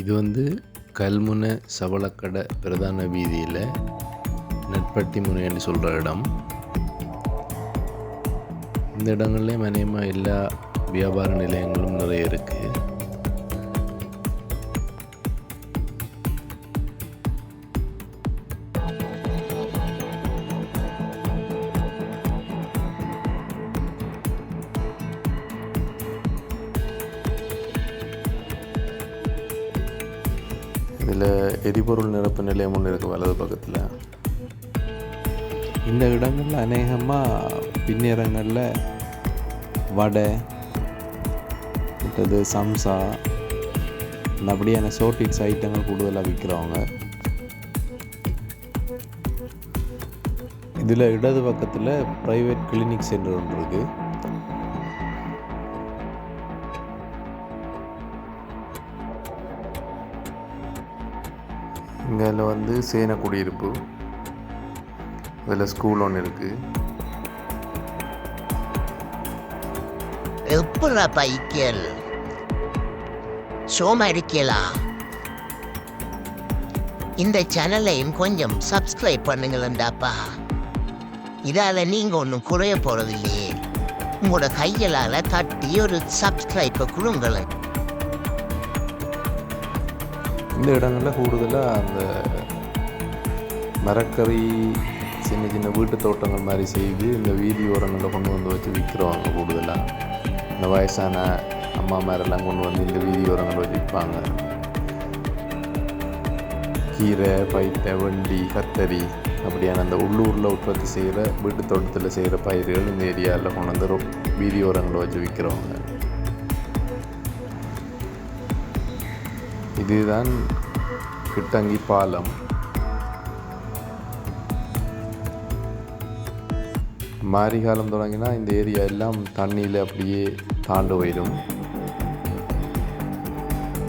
இது வந்து கல்முனை சவளக்கடை பிரதான வீதியில் நெற்பட்டி முனைன்னு சொல்கிற இடம். இந்த இடங்கள்லேயும் அநேகமாக எல்லா வியாபார நிலையங்களும் நிறைய இருக்குது இதில் எரிபொருள் நிரப்பு நிலையம் ஒன்று இருக்குது வலது பக்கத்தில். இந்த இடங்களில் அநேகமாக பின்னேறங்களில் வடை மற்றது சம்சா இந்த அப்படியான சோட்டிக்ஸ் ஐட்டங்கள் கூடுதலாக விற்கிறவங்க இதில் இடது பக்கத்தில் ப்ரைவேட் கிளினிக் சென்டர் ஒன்று இருக்குது இங்கே வந்து சேன குடியிருப்பு. இதில் ஸ்கூல் ஒன்று இருக்குது எப்படா பைக்கல் சோமா இருக்கலா இந்த சேனலையும் கொஞ்சம் சப்ஸ்கிரைப் பண்ணுங்களேன்டாப்பா இதால நீங்கள் ஒன்றும் குறைய போகிறதில்லையே உங்களோட கையலால தட்டி ஒரு சப்ஸ்கிரைப்பை கொடுங்களேன். இந்த இடங்களில் கூடுதலாக அந்த மரக்கறி சின்ன சின்ன வீட்டு தோட்டங்கள் மாதிரி செய்து இந்த வீதி ஓரங்களில் கொண்டு வந்து வச்சு விற்கிறவங்க கூடுதலாக இந்த வயசான அம்மா மேரெல்லாம் கொண்டு வந்து இந்த வீதி ஓரங்கள் வச்சு விற்பாங்க கீரை பயிட்டை வண்டி கத்தரி அப்படியான அந்த உள்ளூரில் உற்பத்தி செய்கிற வீட்டு தோட்டத்தில் செய்கிற பயிர்கள் இந்த ஏரியாவில் கொண்டு வந்து வீதி ஓரங்களை வச்சு விற்கிறவங்க இதுதான் கிட்டங்கி பாலம். மாரி காலம் தொடங்கினா இந்த ஏரியா எல்லாம் தண்ணியில் அப்படியே தாண்டு போயிடும்.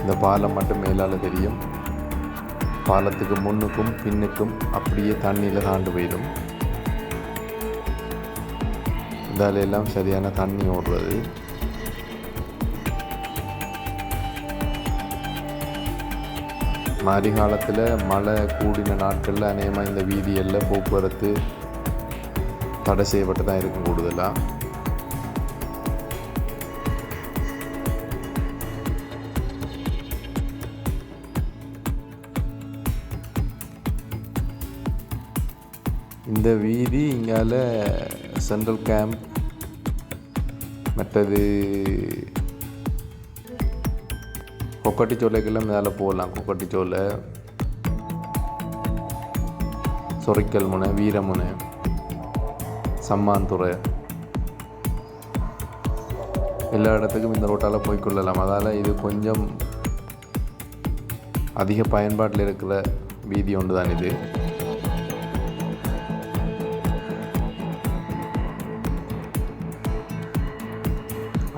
இந்த பாலம் மட்டும் மேலால் தெரியும். பாலத்துக்கு முன்னுக்கும் பின்னுக்கும் அப்படியே தண்ணியில் தாண்டு போயிடும். இதால எல்லாம் சரியான தண்ணி ஓடுறது. மாரி காலத்தில் மழை கூடின நாட்களில் அநேகமாக இந்த வீதிகளில் போக்குவரத்து தடை செய்யப்பட்டு தான் இருக்கும் கூடுதலாக இந்த வீதி இங்கால சென்ட்ரல் கேம்ப் மற்றது கொக்கட்டிச்சோலைக்கெல்லாம் மேலே போகலாம் கொக்கட்டிச்சோலை சொரைக்கல் முனை வீரமுனை சம்மாந்துறை. எல்லா இடத்துக்கும் இந்த ரோட்டால் போய்க்கொள்ளலாம் அதால் இது கொஞ்சம் அதிக பயன்பாட்டில் இருக்கிற வீதி ஒன்று தான் இது.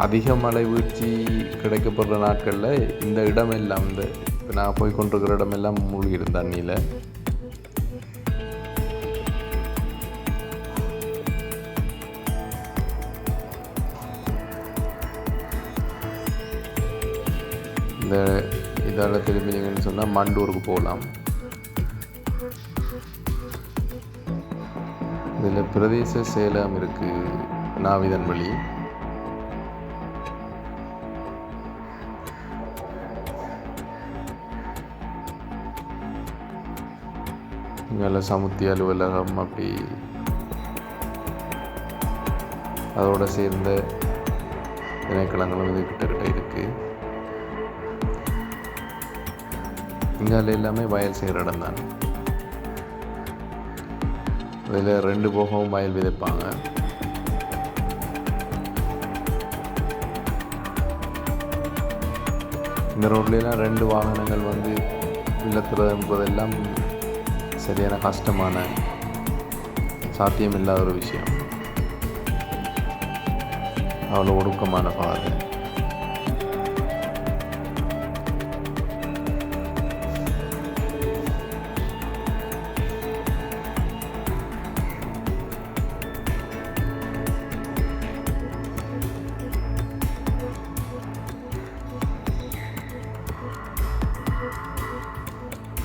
அதிக மழை வீழ்ச்சி கிடைக்கப்படுற நாட்களில் இந்த இடமெல்லாம் இந்த இப்போ நான் போய் கொண்டிருக்கிற இடமெல்லாம் மூழ்கிடும் தண்ணியில். இந்த இதால் திரும்பினீங்கன்னு சொன்னால் மண்டூருக்கு போகலாம் இதில் பிரதேச சேலம் இருக்குது நாவிதன் வழி. இங்கே சமுத்தி அலுவலகம் அப்படி. அதோட சேர்ந்த திணைக்களங்களும் இது கிட்ட கிட்ட இருக்குது இங்கால எல்லாமே வயல் செய்கிற இடம் தான். இதில் ரெண்டு போகவும் வயல் விதைப்பாங்க. இந்த ரோட்லாம் ரெண்டு வாகனங்கள் வந்து நிலத்துறது என்பதெல்லாம் சரியான கஷ்டமான சாத்தியமில்லாத ஒரு விஷயம். அவ்வளோ ஒடுக்கமான பாதை.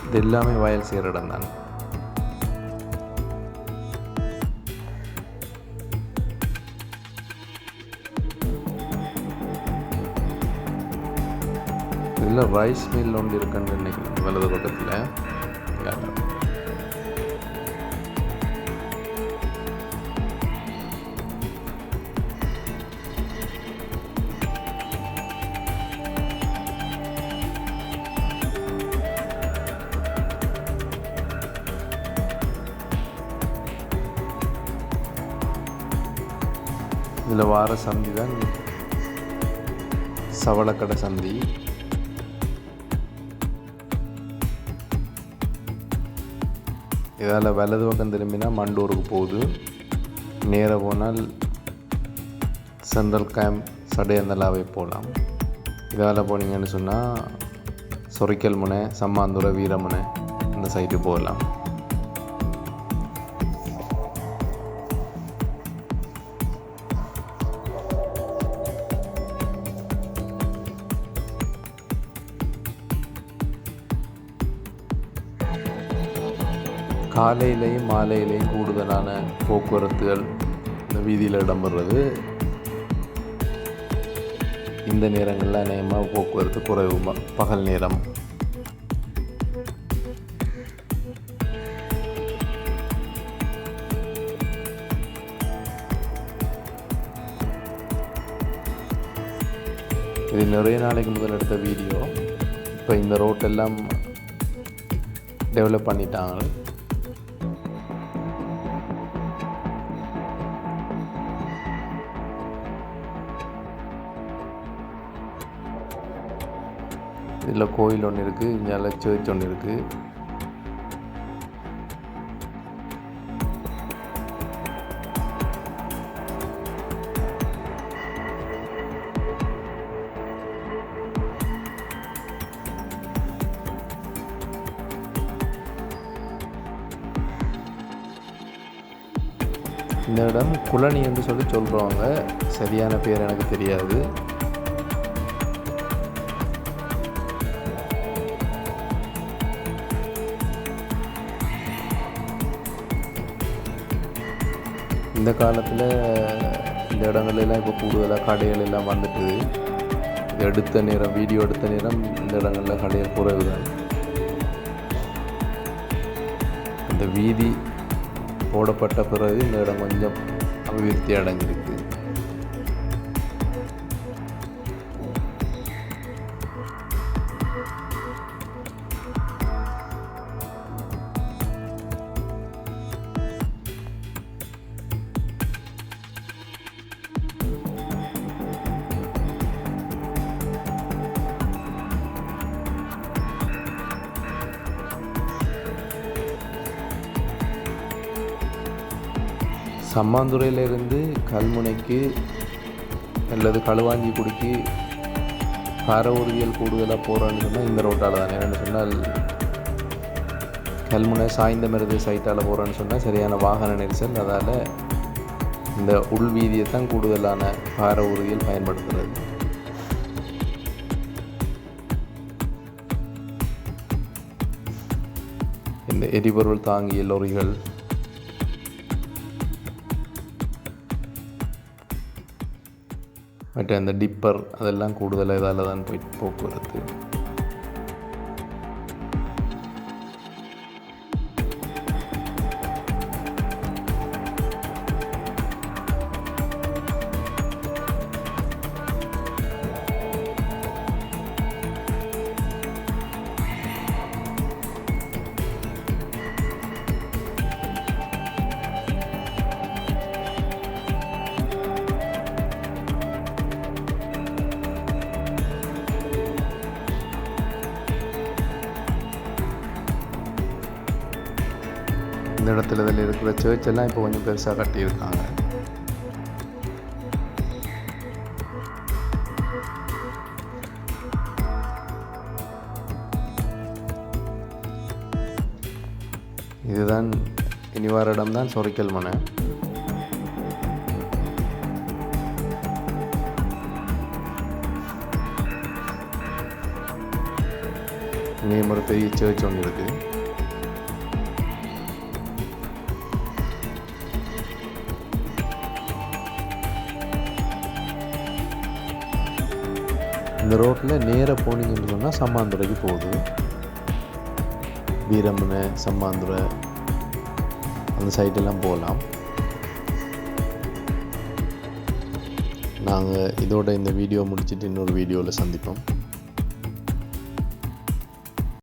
இது எல்லாமே வயல் செய்கிற இடம் தான். இதில் ரைஸ் மில் ஒன்று இருக்குன்னு நினைக்கிறேன். வலது பக்கத்தில். இதில் வார சந்தி தான். சவளக்கடை சந்தி. இதால் வலது பக்கம் திரும்பினா மண்டூருக்கு போகுது. நேராக போனால் சென்ட்ரல் கேம்ப் சடையந்தலாவே போகலாம் இதால் போனீங்கன்னு சொன்னால் சொரிக்கல் முனை சம்மாந்துறை வீரமுனை இந்த சைட்டு போகலாம் காலையிலையும் மாலையிலையும் கூடுதலான போக்குவரத்துகள் இந்த வீதியில் இடம்பெறுறது. இந்த நேரங்களில் அநேகமாக போக்குவரத்து குறைவு ம- பகல் நேரம். இது நிறைய நாளைக்கு முதல் எடுத்த வீடியோ. இப்போ இந்த ரோட்டெல்லாம் டெவலப் பண்ணிட்டாங்க. இதில் கோயில் ஒன்று இருக்குது இங்கே சர்ச் ஒன்று இருக்குது இந்த இடம் குளனி என்று சொல்லி சொல்கிறவங்க சரியான பேர் எனக்கு தெரியாது. இந்த காலத்தில் இந்த இடங்கள்லாம் இப்போ கூடுதலாக கடைகள் எல்லாம் வந்துட்டு எடுத்த நேரம் வீடியோ எடுத்த நேரம் இந்த இடங்களில் கடைகள் குறைவு தான் இந்த வீதி போடப்பட்ட பிறகு இந்த இடம் கொஞ்சம் அபிவிருத்தி அடைஞ்சிருக்கு. சம்மாந்துறையிலிருந்து கல்முனைக்கு அல்லது களுவாஞ்சிக்குடிக்கு பார உறுதியல் கூடுதலாக போகிறான்னு சொன்னால் இந்த ரோட்டால் தான். என்னென்னு சொன்னால் கல்முனை சாய்ந்த மருது சைட்டால் போகிறேன்னு சொன்னால் சரியான வாகன நெரிசல் அதால் இந்த உள் வீதியை தான் கூடுதலான பார உறுதியல் பயன்படுத்துகிறது இந்த எரிபொருள் தாங்கிய லொரிகள் மற்ற அந்த டிப்பர் அதெல்லாம் கூடுதலாக இதால் தான் போய் இந்த இடத்துல இதில் இருக்கிற சர்ச் எல்லாம் இப்போ கொஞ்சம் பெருசாக கட்டியிருக்காங்க. இதுதான் இனி வர இடம் தான் சொரிக்கல் மனை. இங்கேயும் ஒரு பெரிய சர்ச் ஒன்று இருக்குது இந்த ரோட்டில் நேராக போனீங்கன்னு சொன்னால் சம்மாந்துறைக்கு போகுது. வீரமனை சம்மாந்துறை அந்த சைடெல்லாம் போகலாம். நாங்கள் இதோட இந்த வீடியோ முடிச்சுட்டு இன்னொரு வீடியோவில் சந்திப்போம்.